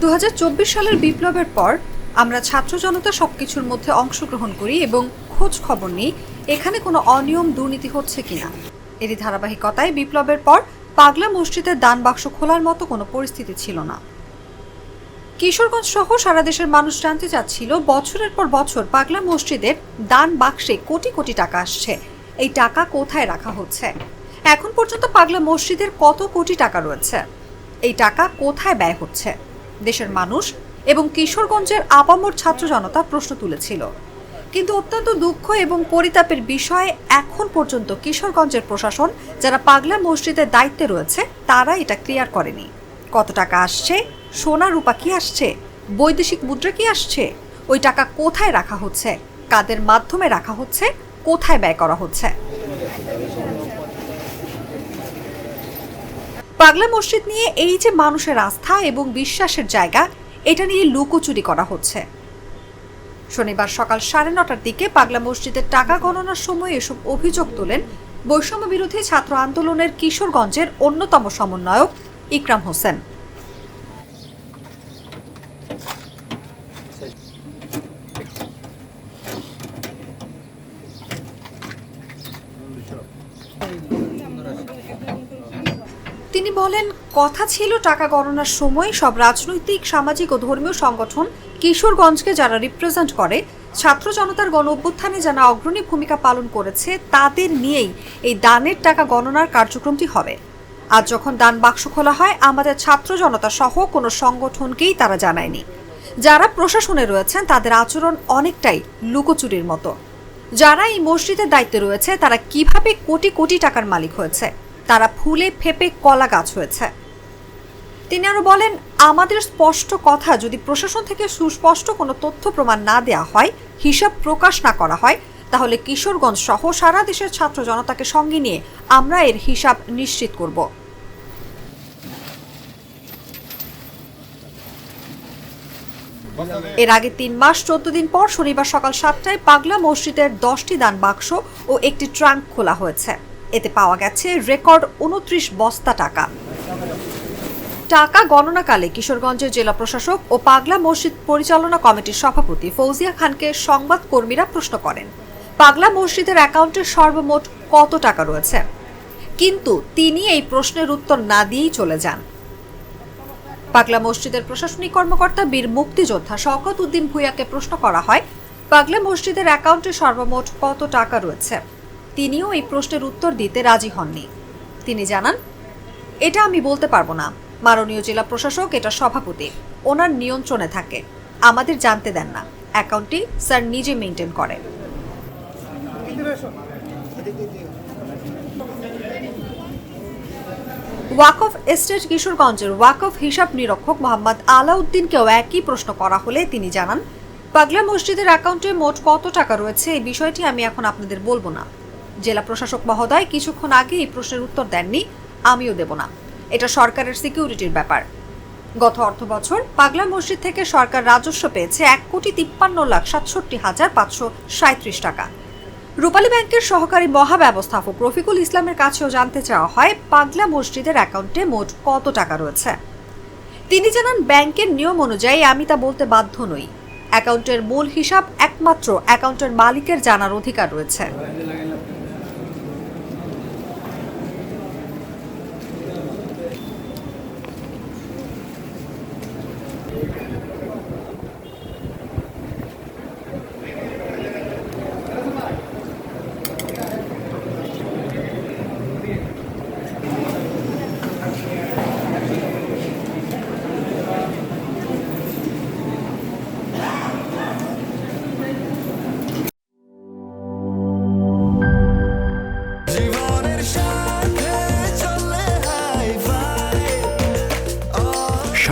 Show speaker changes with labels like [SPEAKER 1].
[SPEAKER 1] দু হাজার চব্বিশ সালের বিপ্লবের পর আমরা ছাত্র জনতা সবকিছুর মধ্যে অংশগ্রহণ করি এবং খোঁজ খবর নিই এখানে কোনো অনিয়ম, দুর্নীতি হচ্ছে কিনা। এরই ধারাবাহিকতায় বিপ্লবের পর পাগলা মসজিদের দান বাক্স খোলার মতো কোনো পরিস্থিতি ছিল না। কিশোরগঞ্জ সহ সারা দেশের মানুষ জানতে চাচ্ছিল, বছরের পর বছর পাগলা মসজিদের দান বাক্সে কোটি কোটি টাকা আসছে। এই টাকা কোথায় রাখা হচ্ছে? এখন পর্যন্ত পাগলা মসজিদের কত কোটি টাকা রয়েছে? এই টাকা কোথায় ব্যয় হচ্ছে? দেশের মানুষ এবং কিশোরগঞ্জের আপামর ছাত্র জনতা প্রশ্ন তুলেছিল। কিন্তু অত্যন্ত দুঃখ এবং পরিতাপের বিষয়ে এখন পর্যন্ত কিশোরগঞ্জের প্রশাসন যারা পাগলা মসজিদের দায়িত্বে রয়েছে, তারা এটা ক্লিয়ার করেনি। কত টাকা আসছে? সোনা রূপা কি আসছে? বৈদেশিক মুদ্রা কি আসছে? ওই টাকা কোথায় রাখা হচ্ছে? কাদের মাধ্যমে রাখা হচ্ছে? কোথায় ব্যয় করা হচ্ছে? পাগলা মসজিদ নিয়ে এই যে মানুষের আস্থা এবং বিশ্বাসের জায়গা, এটা নিয়ে লুকোচুরি করা হচ্ছে। শনিবার সকাল সাড়ে নটার দিকে পাগলা মসজিদের টাকা গণনার সময় এসব অভিযোগ তোলেন বৈষম্য বিরোধী ছাত্র আন্দোলনের কিশোরগঞ্জের অন্যতম সমন্বয়ক ইকরাম হোসেন। তিনি বলেন, কথা ছিল, টাকা গণনার সময় সব রাজনৈতিক, সামাজিক ও ধর্মীয় সংগঠন কিশোরগঞ্জকে যারা রিপ্রেজেন্ট করে, ছাত্র জনতার গণ অভ্যুত্থানে যারা অগ্রণী ভূমিকা পালন করেছে, তাদের নিয়েই এই দানের টাকা গণনার কার্যক্রমটি হবে। আজ যখন দান বাক্স খোলা হয়, আমাদের ছাত্র জনতা সহ কোনো সংগঠনকেই তারা জানায়নি। যারা প্রশাসনে রয়েছেন, তাদের আচরণ অনেকটাই লুকোচুরির মতো। যারা এই মসজিদের দায়িত্বে রয়েছে, তারা কীভাবে কোটি কোটি টাকার মালিক হয়েছে? তারা ফুলে ফেপে কলা গাছ হয়েছে। তিনি আরও বলেন, আমাদের স্পষ্ট কথা যদি প্রশাসন থেকে সুস্পষ্ট কোনো তথ্য প্রমাণ না দেওয়া হয়, হিসাব প্রকাশ না করা হয়, তাহলে কিশোরগঞ্জ সহ সারা দেশের ছাত্র জনতাকে সঙ্গে নিয়ে আমরা এর হিসাব নিশ্চিত করব। এর আগে তিন মাস চোদ্দ দিন পর শনিবার সকাল সাতটায় পাগলা মসজিদের দশটি দান বাক্স ও একটি ট্রাঙ্ক খোলা হয়েছে। এতে পাওয়া গেছে রেকর্ড উনত্রিশ বস্তা টাকা। টাকা গণনাকালে কিশোরগঞ্জের জেলা প্রশাসক ও পাগলা মসজিদ পরিচালনা কমিটির সভাপতি ফৌজিয়া খানকে সংবাদ কর্মীরা প্রশ্ন করেন, পাগলা মসজিদের অ্যাকাউন্টে সর্বমোট কত টাকা রয়েছে? কিন্তু তিনি এই প্রশ্নের উত্তর না দিয়েই চলে যান। পাগলা মসজিদের প্রশাসনিক কর্মকর্তা বীর মুক্তিযোদ্ধা শওকত উদ্দিন ভুইয়াকে প্রশ্ন করা হয়, পাগলা মসজিদের অ্যাকাউন্টে সর্বমোট কত টাকা রয়েছে? তিনিও এই প্রশ্নের উত্তর দিতে রাজি হননি। তিনি জানান, এটা আমি বলতে পারব না। মাননীয় জেলা প্রশাসক এটা সভাপতি। ওনার নিয়ন্ত্রণে থাকে। আমাদের জানতে দেন না। অ্যাকাউন্টটি স্যার নিজে মেনটেন করেন। ওয়াকফ এস্টেট কিশোরগঞ্জের ওয়াকফ হিসাব নিরীক্ষক মোহাম্মদ আলাউদ্দিনকেও একই প্রশ্ন করা হলে তিনি জানান, পাগলা মসজিদের অ্যাকাউন্টে মোট কত টাকা রয়েছে? এই বিষয়টি আমি এখন আপনাদের বলব না। জেলা প্রশাসক মহোদয় কিছুক্ষণ আগে এই প্রশ্নের উত্তর দেননি, আমিও দেব না। এটা সরকারের সিকিউরিটির ব্যাপার। গত অর্থ বছর পাগলা মসজিদ থেকে সরকার রাজস্ব পেয়েছে এক কোটি তিপ্পান্ন লাখ সাতষট্টি হাজার পাঁচশো সাঁত্রিশ টাকা। রূপালী ব্যাংকের সহকারী মহাব্যবস্থাপক রফিকুল ইসলামের কাছেও জানতে চাওয়া হয়, পাগলা মসজিদের অ্যাকাউন্টে মোট কত টাকা রয়েছে। তিনি জানান, ব্যাংকের নিয়ম অনুযায়ী আমি তা বলতে বাধ্য নই। অ্যাকাউন্টের মূল হিসাব একমাত্র অ্যাকাউন্টের মালিকের জানার অধিকার রয়েছে।